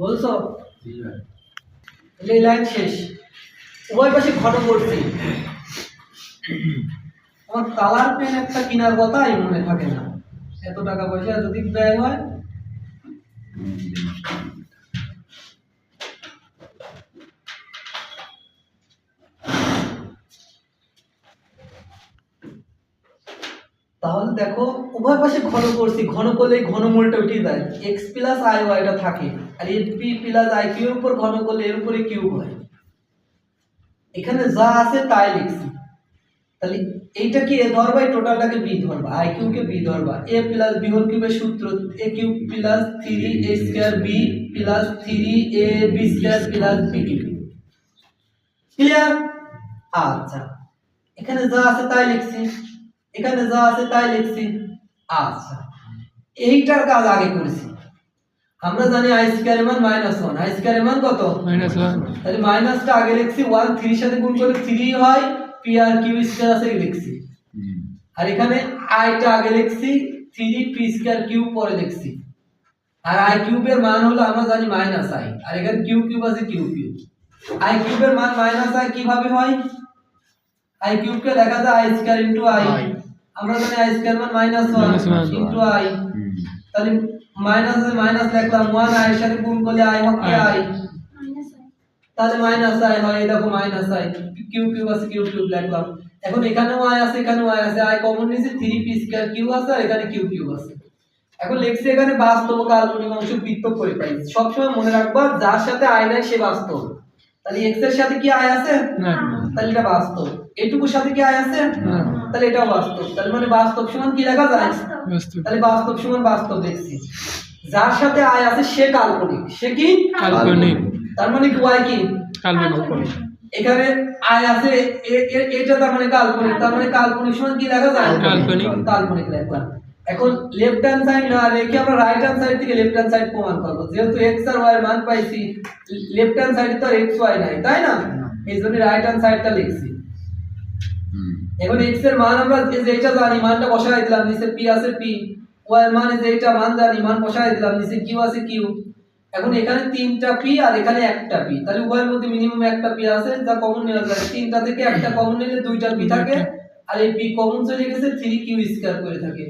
বলছো এই লাইন শেষ। উভয় পাশে ঘন করছি। আমার কালার পেন একটা কেনার কথাই মনে থাকে না। এত টাকা পয়সা যদি ব্যয় হয়? তাহলে দেখো, উভয় পাশে ঘন করছি, ঘন করলে ঘনমূলটা উঠে যায়। এক্স প্লাস আই ওয়াইটা থাকে, আর এর পি প্লাস আই কিউ উপর ঘন করলে এর উপরে কিউব হয়। এখানে যা আছে তাই লিখছি। তাহলে এইটা কি এ ধরবা? টোটালটাকে বি ধরবা। আই কিউ কে বি ধরবা। এ প্লাস বি হোল কিউবের সূত্র A Q plus three A square B plus three A B square plus B Q clear আচ্ছা। এখানে যা আছে তাই লিখছি। এখানে যা আছে তাই লিখছি আচ্ছা। এইটার কাজ আগে করেছি। আমরা জানি আই স্কোয়ার মান মাইনাস ওয়ান আই স্কোয়ার মান কত? মাইনাস ওয়ান তাহলে মাইনাসটা আগে লিখছি ওয়ান থ্রির সাথে গুণ করে থ্রি হয় পি আর কিউ স্কোয়ার আছে লিখছি। আর এখানে আইটা আগে লিখছি থ্রি পি স্কোয়ার কিউ পরে লিখছি। আর আই কিউবের মান হলো আমরা জানি মাইনাস আই আর এখানে কিউ কিউব আছে কিউ কিউব আই কিউবের মান মাইনাস আই কীভাবে হয়? আই কিউবকে লেখা যায় I square into I I। আমরা জানি আই স্কোয়ার মান minus one Minus one। Into I তাহলে মাইনাস মাইনাস লিখলাম ওয়ান আই এর সাথে গুণ করলে আই হবে I। আই তাহলে মাইনাস আই হয় এই দেখো মাইনাস আই কিউ কিউ আছে কিউ কিউব লিখলাম। এখন এখানেও আই আছে এখানেও আই আছে। আই কমন নিয়েছি থ্রি পি স্কয়ার কিউ আছে আর এখানে কিউ কিউ আছে। এখন লিখছি এখানে বাস্তব কাল্পনিক অংশ পৃথক করে পাই সবসময় মনে রাখবা যার সাথে আই নাই সে বাস্তব। তাহলে এক্সের সাথে কি আই আছে? না। তাহলে এটা বাস্তব। এটুকুর সাথে কি আই আছে? না। তাহলে এটাও বাস্তব। তাহলে মানে বাস্তব সমান কি লেখা যায়? তাহলে বাস্তব সমান বাস্তব দেখছি। যার সাথে আয় আছে সে কাল্পনিক। সে কি? কাল্পনিক। তার মানে কি ওয়াই কি? কাল্পনিক। এখানে আয় আছে এটা তার মানে কাল্পনিক। তার মানে কাল্পনিক সমান কি লেখা যায়? কাল্পনিক। কাল্পনিক লেখলাম এখন লেফট হ্যান্ড সাইড না রেখে আমরা রাইট হ্যান্ড সাইড থেকে লেফট হ্যান্ড সাইড প্রমাণ করব। যেহেতু এক্স আর ওয়াই এর মান পাইছি লেফট হ্যান্ড সাইডে তো আর এক্স ওয়াই নাই তাই না? এই জন্য রাইট হ্যান্ড সাইডটা লিখছি। এখন এক্সের মান আমরা যে যেটা জানি মানটা বসাই দিলাম নিচে পি আছে পি ওয়াই মানে যেটা মান জানি মান বসাই দিলাম নিচে কিউ আছে কিউ এখন এখানে তিনটা পি আর এখানে একটা পি তাহলে উভয়ের মধ্যে মিনিমাম একটা পি আছে যা কমন নেওয়া যায় তিনটা থেকে একটা কমন নিলে দুইটা পি থাকে আর এই পি কমন চলে গেছে থ্রি কিউ স্কয়ার করে থাকে।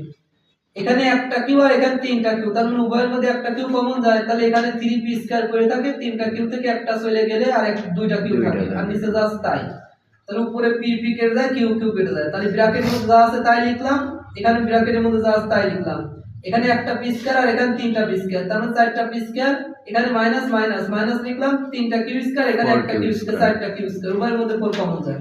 এখানে একটা কিউ আর এখানে তিনটা কিউ তার মানে উভয়ের মধ্যে একটা কিউ কমন যায় তাহলে এখানে থ্রি পি স্কয়ার করে থাকে তিনটা কিউ থেকে একটা চলে গেলে আর এক দুইটা কিউ থাকে আর নিচে জাস্ট তাই। তাহলে উপরে পি পি কেটে যায় কিউ কিউ কেটে যায়। তাহলে ব্র্যাকেটের মধ্যে যা আছে তাই লিখলাম এখানে ব্র্যাকেটের মধ্যে যা আছে তাই লিখলাম। এখানে একটা পি স্কয়ার আর এখানে তিনটা পি স্কয়ার তার মানে চারটা পি স্কয়ার এখানে মাইনাস মাইনাস মাইনাস লিখলাম তিনটা কিউ স্কয়ার এখানে একটা কিউ স্কয়ার চারটা কিউ স্কয়ার উভয়ের মধ্যে ফোর কমন যায়।